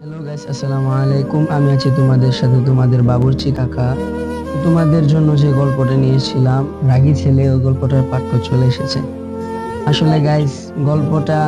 Hello guys আসসালামু আলাইকুম। আমি আছি তোমাদের সাথে, তোমাদের বাবুর্চি কাকা। তোমাদের জন্য যে গল্পটা নিয়েছিলাম, রাগী ছেলে, ওই গল্পটার পাঠ্য চলে এসেছে। আসলে গাইস গল্পটা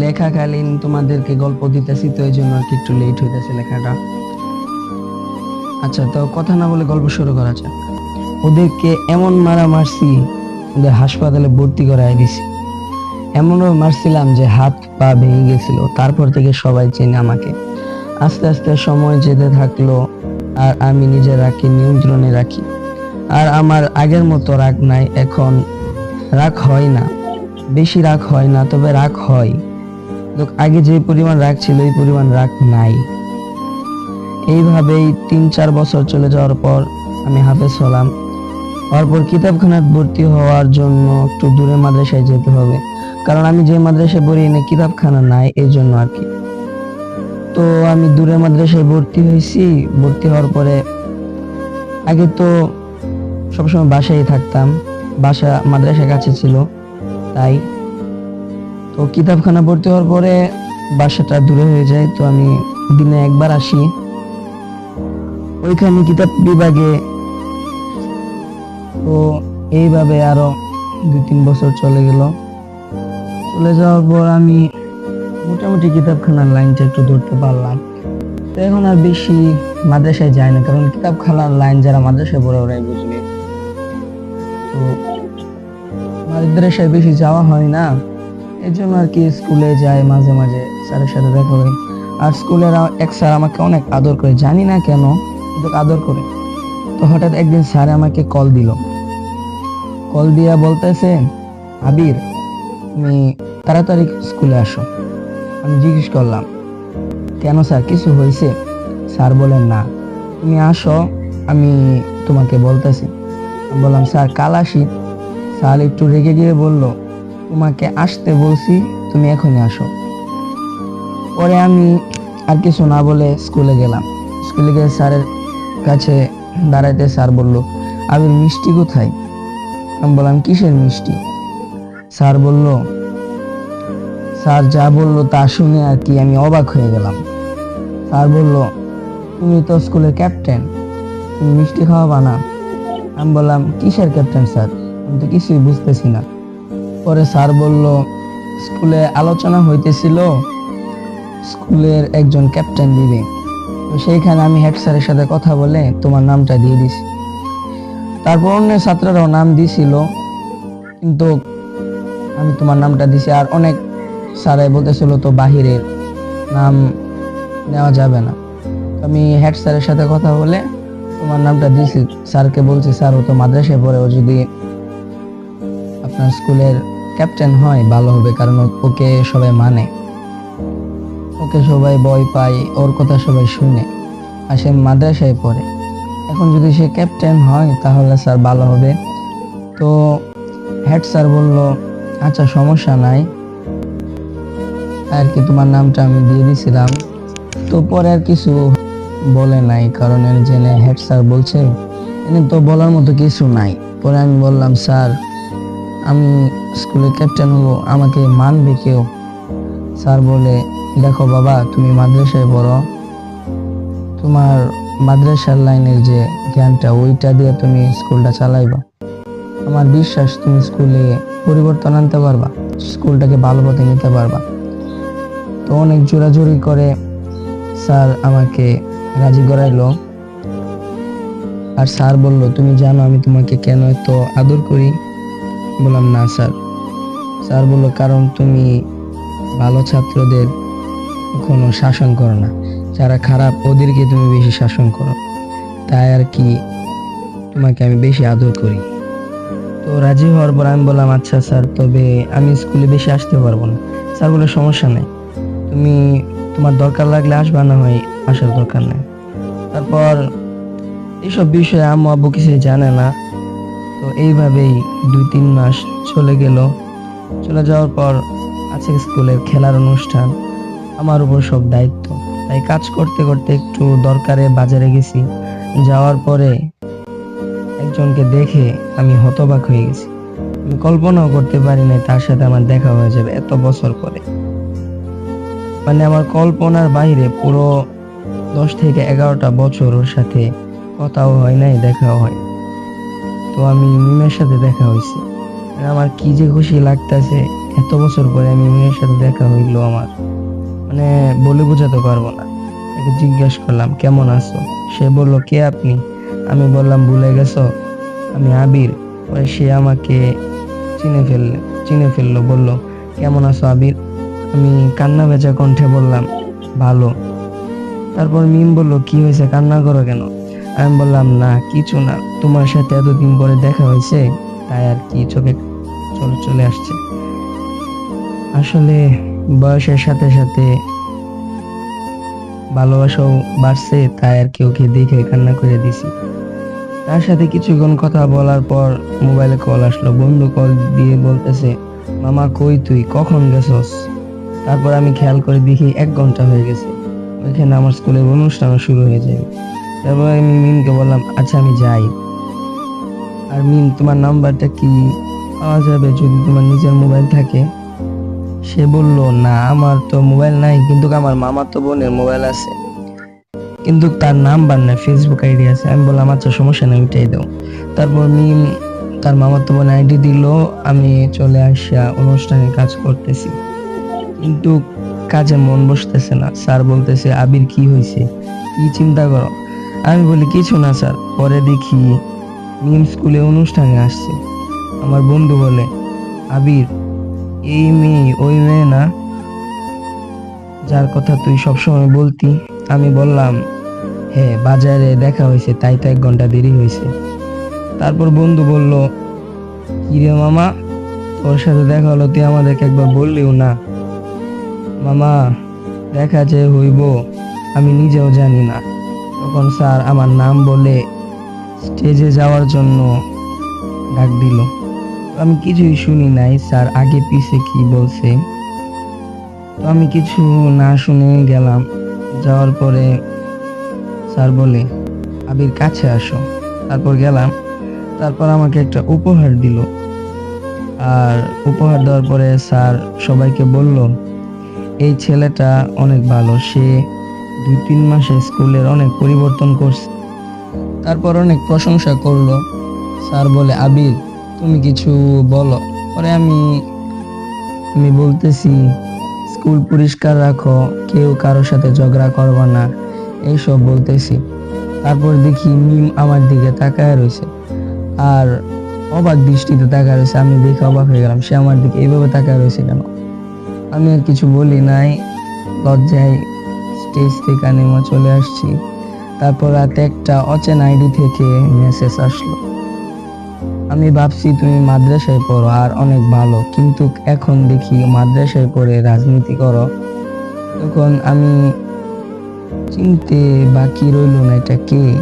লেখাকালীন তোমাদেরকে গল্প দিতেছি, তো এই জন্য আর কি একটু লেট হইতেছে লেখাটা। আচ্ছা তো কথা না বলে গল্প শুরু করা যাক। ওদেরকে এমন মারা মারছি, ওদের হাসপাতালে ভর্তি করাই দিছি। এমনও মারছিলাম যে হাত পা ভেঙে গেছিল, তারপর থেকে সবাই চেনে আমাকে। আস্তে আস্তে সময় যেতে থাকল, আর আমি নিজের রাখি নিয়ন্ত্রণে রাখি। আর আমার আগের মতো রাগ নাই, এখন রাগ হয় না। বেশি রাগ হয় না, তবে রাগ হয়। আগে যে পরিমাণ রাগ ছিল, এই পরিমাণ রাগ নাই। এইভাবেই তিন চার বছর চলে যাওয়ার পর আমি হাফেজ হলাম। হওয়ার পর কিতাবখানায় ভর্তি হওয়ার জন্য একটু দূরে মাদ্রাসায় যেতে হবে। কারণ আমি যে মাদ্রাসায় পড়ি, এনে কিতাবখানা নাই, এই জন্য আর কি। তো আমি দূরে মাদ্রাসায় ভর্তি হয়েছি। ভর্তি হওয়ার পরে আগে তো সবসময় বাসায় থাকতাম, বাসা মাদ্রাসার কাছে ছিল, তাই। তো কিতাবখানা ভর্তি হওয়ার পরে বাসাটা দূরে হয়ে যায়, তো আমি দিনে একবার আসি। ওইখানে কিতাব বিভাগে তো এইভাবে আরও দুই তিন বছর চলে গেল। চলে যাওয়ার পর আমি মোটামুটি কিতাবখানার লাইনটা একটু ধরতে পারলাম। তো এখন আর বেশি মাদ্রাসায় যায় না, কারণ কিতাবখানার লাইন যারা মাদ্রাসায় পড়ে ওরাই বুঝবে। তো মাদ্রাসায় বেশি যাওয়া হয় না এর জন্য আর কি স্কুলে যাই মাঝে মাঝে স্যারের সাথে দেখা করি। আর স্কুলের এক স্যার আমাকে অনেক আদর করে, জানি না কেন, কিন্তু আদর করে। তো হঠাৎ একদিন স্যার আমাকে কল দিল। কল দিয়া বলতেছে, আবির, তুমি তাড়াতাড়ি স্কুলে আসো। আমি জিজ্ঞেস করলাম, কেন স্যার, কিছু হয়েছে? স্যার বলেন না। তুমি আসো, আমি তোমাকে বলতেছি। বললাম, স্যার, কাল আসি। স্যার একটু রেগে গিয়ে বলল, তোমাকে আসতে বলছি, তুমি এখনই আসো। পরে আমি আর কিছু না বলে স্কুলে গেলাম। স্কুলে গিয়ে স্যারের কাছে দাঁড়াইতে স্যার বলল, আবির মিষ্টি কোথায়? আমি বললাম, কিসের মিষ্টি? স্যার বলল স্যার যা বলল তা শুনে আর কি আমি অবাক হয়ে গেলাম। স্যার বলল, তুমি তো স্কুলের ক্যাপ্টেন, তুমি মিষ্টি খাওয়াবা না? আমি বললাম, কিসের ক্যাপ্টেন স্যার? আমি তো কিছুই বুঝতেছি না। পরে স্যার বলল, স্কুলে আলোচনা হইতেছিল, স্কুলের একজন ক্যাপ্টেন দিবে। তো সেইখানে আমি হেড স্যারের সাথে কথা বলে তোমার নামটা দিয়ে দিছি। তারপর অন্য ছাত্ররাও নাম দিছিল, কিন্তু আমি তোমার নামটা দিছি আর অনেক স্যারাই বলতেছিল, তো বাহিরের নাম নেওয়া যাবে না। আমি হেড স্যারের সাথে কথা বলে তোমার নামটা দিছি। স্যারকে বলছি, স্যার, ও তো মাদ্রাসায় পড়ে, ও যদি আপনার স্কুলের ক্যাপ্টেন হয়, ভালো হবে, কারণ ওকে সবাই মানে। ওকে সবাই ভয় পায়, ওর কথা সবাই শুনে। আর সে মাদ্রাসায় পড়ে। এখন যদি সে ক্যাপ্টেন হয়, তাহলে স্যার ভালো হবে। তো হেড স্যার বলল আচ্ছা সমস্যা নাই। আর কি তোমার নামটা আমি দিয়ে দিছিলাম। তো পরে আর কিছু বলে নাই, কারণ এর জেনে হেড স্যার বলছে, এনে তো বলার মতো কিছু নাই। পরে আমি বললাম, স্যার, আমি স্কুলের ক্যাপ্টেন হব, আমাকে মানবে কেউ? স্যার বলে, দেখো বাবা, তুমি মাদ্রাসায় পড়ো। তোমার মাদ্রাসার লাইনের যে জ্ঞানটা, ওইটা দিয়ে তুমি স্কুলটা চালাইবা। আমার বিশ্বাস, তুমি স্কুলে পরিবর্তন আনতে পারবা, স্কুলটাকে ভালো পথে নিতে পারবা। তো অনেক জোরাজুরি করে স্যার আমাকে রাজি করাইলো। আর স্যার বলল, তুমি জানো আমি তোমাকে কেন এত আদর করি? বললাম, না স্যার। স্যার বলল, কারণ তুমি ভালো ছাত্রদের কখনো শাসন করো না। যারা খারাপ, ওদেরকে তুমি বেশি শাসন করো। তাই আর কি তোমাকে আমি বেশি আদর করি। তো রাজি হওয়ার পর আমি বললাম আচ্ছা স্যার, তবে আমি স্কুলে বেশি আসতে পারব না। স্যার বলে সমস্যা নেই। তুমি তোমার দরকার লাগলে আসবা না হয়, আসার দরকার নেই। তারপর এইসব বিষয়ে আম্মু আব্বু কিছু জানে না। তো এইভাবেই দুই তিন মাস চলে গেল। চলে যাওয়ার পর আছে স্কুলের খেলার অনুষ্ঠান, আমার উপর সব দায়িত্ব। তাই কাজ করতে করতে একটু দরকারে বাজারে গেছি। যাওয়ার পরে একজনকে দেখে আমি হতবাক হয়ে গেছি। আমি কল্পনাও করতে পারি নাই তার সাথে আমার দেখা হয়ে যাবে এত বছর পরে। মানে আমার কল্পনার বাইরে পুরো দশ থেকে এগারোটা বছর ওর সাথে কথাও হয় নাই, দেখাও হয়। তো আমি মিমের সাথে দেখা হয়েছে। আমার কি যে খুশি লাগতেছে, এত বছর পরে আমি মিমের সাথে দেখা হইল আমার। মানে বলে বোঝাতে পারব না। তাকে জিজ্ঞেস করলাম, কেমন আছো? সে বলল, কে আপনি? আমি বললাম, ভুলে গেছো? আমি আবির। সে আমাকে চিনে ফেললে, চিনে ফেলল, বলল, কেমন আছো আবির? আমি কান্না ভেজা কণ্ঠে বললাম, ভালো। তারপর মিম বলল, কি হয়েছে? কান্না করো কেন? আমি বললাম, না, কিছু না। তোমার সাথে এতদিন পরে দেখা হয়েছে, তাই আর কি চোখে চলে চলে আসছে। আসলে বয়সের সাথে সাথে ভালোবাসাও বাড়ছে, তাই আর কি ওকে দেখে কান্না করে দিছি। তার সাথে কিছুক্ষণ কথা বলার পর মোবাইলে কল আসলো, বন্ধু কল দিয়ে বলতেছে, মামা, কই তুই? কখন গেছস? তারপর আমি খেয়াল করে দেখি এক ঘণ্টা হয়ে গেছে। ওইখানে আমার স্কুলের অনুষ্ঠানও শুরু হয়ে যাবে তারপর আমি মিমকে বললাম আচ্ছা আমি যাই। আর মিম, তোমার নাম্বারটা কি? পাওয়া যাবে যদি তোমার নিজের মোবাইল থাকে। সে বলল, না, আমার তো মোবাইল নাই, কিন্তু আমার মামার তো বোনের মোবাইল আছে। কিন্তু তার নাম্বার না ফেসবুক আইডি আছে। আমি বললাম আচ্ছা সমস্যা নেই, ওইটাই দাও। তারপর মিম তার মামার তো বোন আইডি দিল, আমি চলে আসা অনুষ্ঠানে কাজ করতেছি। কিন্তু কাজে মন বসতেছে না। স্যার বলতেছে, আবির, কি হয়েছে কি চিন্তা করো? আমি বলি, কিছু না, স্যার। পরে দেখি মিম স্কুলে অনুষ্ঠানে আসছে। আমার বন্ধু বলে, আবির, এই মেয়ে, ওই মেয়ে না? যার কথা তুই সবসময় বলতি। আমি বললাম হ্যাঁ বাজারে দেখা হয়েছে তাই তো এক ঘণ্টা দেরি হয়েছে তারপর বন্ধু বলল কিরে মামা, তোর সাথে দেখা হলো, তুই আমাদেরকে একবার বললিও না। মামা, দেখা যে হইব, আমি নিজেও জানি না। তখন স্যার আমার নাম বলে স্টেজে যাওয়ার জন্য ডাক দিল। আমি কিছুই শুনি নাই, স্যার আগে পিছে কি বলছে। তো আমি কিছু না শুনে গেলাম। যাওয়ার পরে স্যার বলে, আবির কাছে আসো। তারপর গেলাম। তারপর আমাকে একটা উপহার দিল। আর উপহার দেওয়ার পরে স্যার সবাইকে বলল এই ছেলেটা অনেক ভালো। সে দুই তিন মাসে স্কুলের অনেক পরিবর্তন করছে। তারপর অনেক প্রশংসা করল। স্যার বলে, আবির, তুমি কিছু বলো। পরে আমি আমি বলতেছি, স্কুল পরিষ্কার রাখো, কেউ কারোর সাথে ঝগড়া করবা না। এইসব বলতেছি। তারপর দেখি মিম আমার দিকে তাকায় রয়েছে। আর অবাক দৃষ্টিতে তাকায় রয়েছে। আমি দেখে অবাক হয়ে গেলাম, সে আমার দিকে এইভাবে তাকায় রয়েছে কেন? আমি আর কিছু বলি নাই। লজ্জায় স্টেজ থেকে নেমে চলে আসছি। তারপর রাতে একটা অচেনা আইডি থেকে মেসেজ আসলো। আমি ভাবছি, তুমি মাদ্রাসায় পড়ো, আর অনেক ভালো। কিন্তু এখন দেখি মাদ্রাসায় পড়ে রাজনীতি করো। তখন আমি চিনতে বাকি রইল না এটা কে।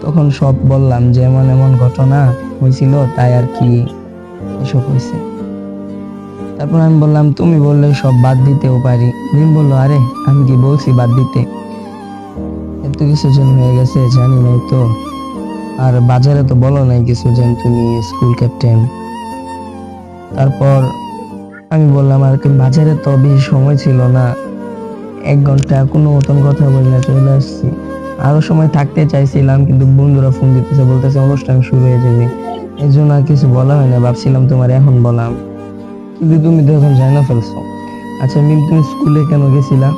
তখন সব বললাম যে এমন এমন ঘটনা হয়েছিল, তাই আর কি এসব হয়েছে। তারপর আমি বললাম, তুমি বললে সব বাদ দিতেও পারি। মিম বলল, আরে, আমি কি বলছি বাদ দিতে? এত কিছু জন হয়ে গেছে, জানি নাই তো। আর বাজারে তো বলো নাই কিছু যে তুমি স্কুল ক্যাপ্টেন তারপর আমি বললাম, আর কি, বাজারে তো বেশি সময় ছিল না। এক ঘণ্টা কোনো মতন কথা বলে চলে আসছি। আরও সময় থাকতে চাইছিলাম, কিন্তু বন্ধুরা ফোন দিতেছে, বলতেছে অনুষ্ঠান শুরু হয়ে যাবে। এই জন্য আর কিছু বলা হয় না, ভাবছিলাম তোমার এখন বললাম কিন্তু তুমি তো এখন জানা ফেলছো? আচ্ছা মিম, তুমি স্কুলে কেন গেছিলা?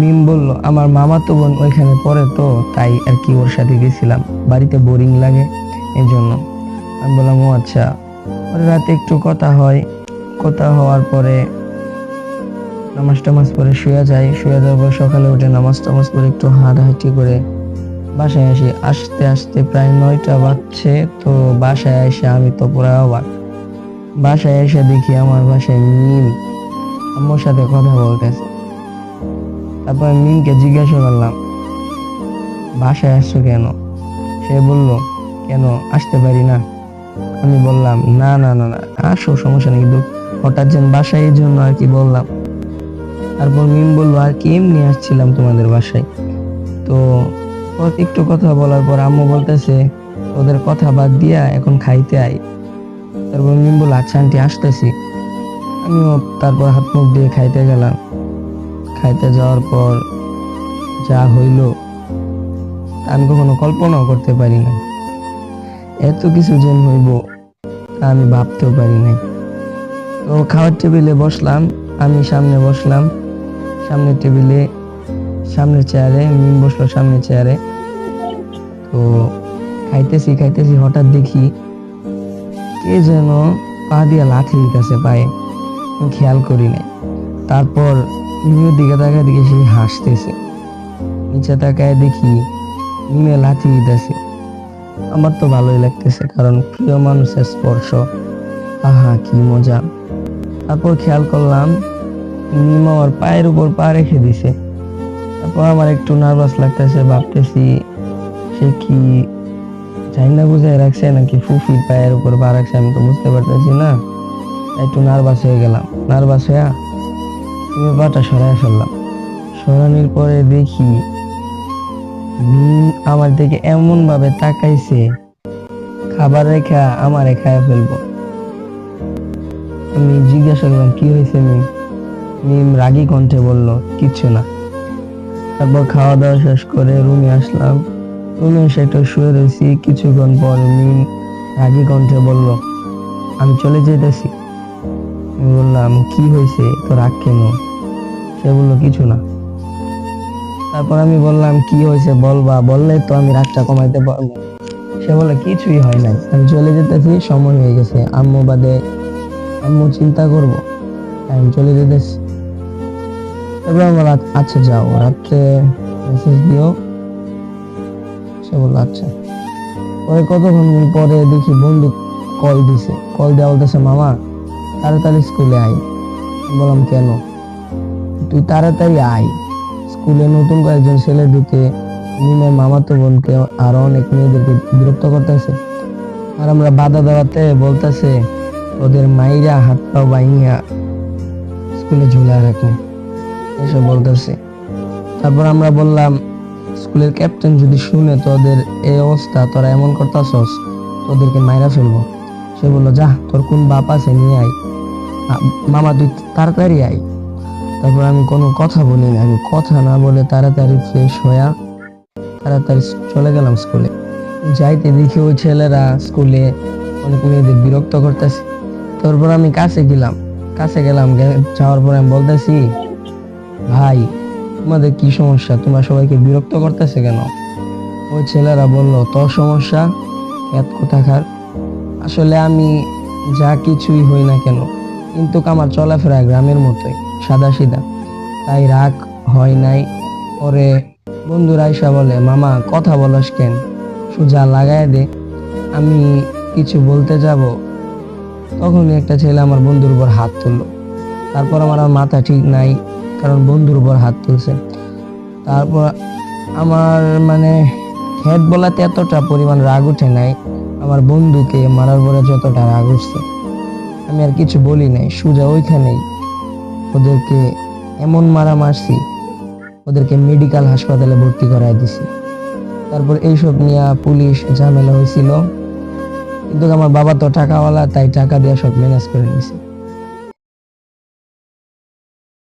মিম বলল, আমার মামা তো বোন ওইখানে পড়ে তো, তাই আর কি ওর সাথে গেছিলাম। বাড়িতে বোরিং লাগে এই জন্য আমি বললাম, ও আচ্ছা। পরে রাতে একটু কথা হয়। কথা হওয়ার পরে নামাজ টামাজ পরে শুয়ে যাই শুয়ে যাওয়ার পর সকালে উঠে নামাজ টামাজ পরে একটু হাঁটাহাঁটি করে বাসায় আসি। আসতে আসতে প্রায় নয়টা বাজছে, তো বাসায় এসে আমি তো পুরো অবাক বাসায় এসে দেখি আমার বাসায় মিম আম্মুর সাথে কথা বলতেছে। তারপর মিমকে জিজ্ঞাসা করলাম, বাসায় আসছো কেন? সে বলল, কেন? আসতে পারি না। আমি বললাম, না না না না, আসো, সমস্যা নেই। কিন্তু হঠাৎ যেন বাসায় এই জন্য আর কি বললাম। তারপর মিম বলল, আর কি, এমনি আসছিলাম তোমাদের বাসায়। তো একটু কথা বলার পর আম্মু বলতেছে, ওদের কথা বাদ দিয়া এখন খাইতে আই তারপর মিম বলল আচ্ছা আন্টি আসতেছি। আমিও তারপর হাত মুখ দিয়ে খাইতে গেলাম। খাইতে যাওয়ার পর যা হইল আমি কখনো কল্পনাও করতে পারি না এত কিছু যে হইব, তা আমি ভাবতেও পারি নাই। তো খাওয়ার টেবিলে বসলাম, আমি সামনে বসলাম, সামনের টেবিলে, সামনের চেয়ারে মিম বসল সামনের চেয়ারে। তো খাইতেছি খাইতেছি, হঠাৎ দেখি কে যেন পা দিয়ে লাথি দিতেছে পায়ে খেয়াল করি নাই। তারপর মিমের দিকে তাকায় দেখি সে হাসতেছে। নিচে তাকায় দেখি মিমে লাথি দিতেছে। আমার তো ভালোই লাগতেছে, কারণ প্রিয় মানুষের স্পর্শ। আহা, কি মজা। তারপর খেয়াল করলাম মিম আমার পায়ের উপর পা রেখে দিছে। তারপর আমার একটু নার্ভাস লাগতেছে, ভাবতেছি সে কি জানি না বুঝাই রাখছে নাকি ফুফির পায়ের উপর পা রাখছে আমি তো বুঝতে পারতেছি না। একটু নার্ভাস হয়ে গেলাম। নার্ভাস হয়ে আমি পাটা সরাই ফেললাম। সরানোর পরে দেখি আমার দিকে এমন ভাবে তাকাইছে, খাবার রেখা আমারে খায় ফেলব। আমি জিজ্ঞাসা করলাম, কি হয়েছে মিম মিম রাগী কণ্ঠে বলল, কিচ্ছু না। তারপর খাওয়া দাওয়া শেষ করে রুমে আসলাম। এসে একটু শুয়ে রয়েছি কিছুক্ষণ পর মিম রাগী কণ্ঠে বলল, আমি চলে যেতেছি আমি বললাম, কি হয়েছে তো রাগ কেন? সে বলল, কিছু না। তারপর আমি বললাম, কি হয়েছে বলবা বললে তো আমি রাগটা কমাইতে পারব। সে বলে কিছুই হয় নাই। আমি চলে যেতেছি সময় হয়ে গেছে। আম্মু বাদে আম্মু চিন্তা করব আমি চলে যেতেছি তারপর আমার আচ্ছা যাও। রাত্রে মেসেজ দিও। সে বলল আচ্ছা পরে কতক্ষণ পরে দেখি বন্ধু কল দিছে। কল দেওয়া বলতেছে, মামা, তাড়াতাড়ি স্কুলে আমি বললাম, কেন? তুই তাড়াতাড়ি আয়। স্কুলে নতুন কয়েকজন ছেলে ঢুকে মিমের মামাতো বোনকে আরও অনেক মেয়েদেরকে বিরক্ত করতেছে। আর আমরা বাধা দেওয়াতে বলতেছে, ওদের মাইরা হাত পা বাইঙ্গা স্কুলে ঝুলা রাখে। এসব বলতেছে। তারপর আমরা বললাম স্কুলের ক্যাপ্টেন যদি শুনে তোদের এই অবস্থা, তোরা এমন করতাছস, তোদেরকে মাইরা ফেলব। সে বলল, যা, তোর কোন বাপ আছে নিয়ে আয়। মামা, তুই তাড়াতাড়ি আয়। তারপর আমি কোনো কথা বলি না, আমি কথা না বলে তাড়াতাড়ি ফ্রেশ হইয়া তাড়াতাড়ি চলে গেলাম স্কুলে যাইতে দেখি ওই ছেলেরা স্কুলে অনেক মেয়েদের বিরক্ত করতেছে। তারপর আমি কাছে গেলাম কাছে গেলাম যাওয়ার পর আমি বলতেছি, ভাই তোমাদের কি সমস্যা? তোমরা সবাইকে বিরক্ত করতেছে কেন? ওই ছেলেরা বলল, তোর সমস্যা? এত কোথাকার আসলে আমি যা কিছুই হই না কেন, কিন্তু আমার চলাফেরা গ্রামের মতোই সাদা সিধা তাই রাগ হয় নাই। পরে বন্ধুরা আইসা বলে, মামা, কথা বলস কেন? সোজা লাগায় দে, আমি কিছু বলতে যাব। তখনই একটা ছেলে আমার বন্ধুর উপর হাত তুললো। তারপর আমার মাথা ঠিক নাই। কারণ বন্ধুর উপর হাত তুলছে। তারপর আমার মানে হেড বলাতে এতটা পরিমাণ রাগ উঠে নাই, আমার বন্ধুকে মারার পরে যতটা রাগ উঠছে, আমি আর কিছু বলি নাই, সুজা ওইখানেই ওদেরকে এমন মারা মারছি, ওদেরকে মেডিকেল হাসপাতালে ভর্তি করাই দিছি। তারপর এইসব নিয়ে পুলিশ ঝামেলা হয়েছিল, কিন্তু আমার বাবা তো টাকাওয়ালা, তাই টাকা দিয়ে সব ম্যানেজ করে নিছে।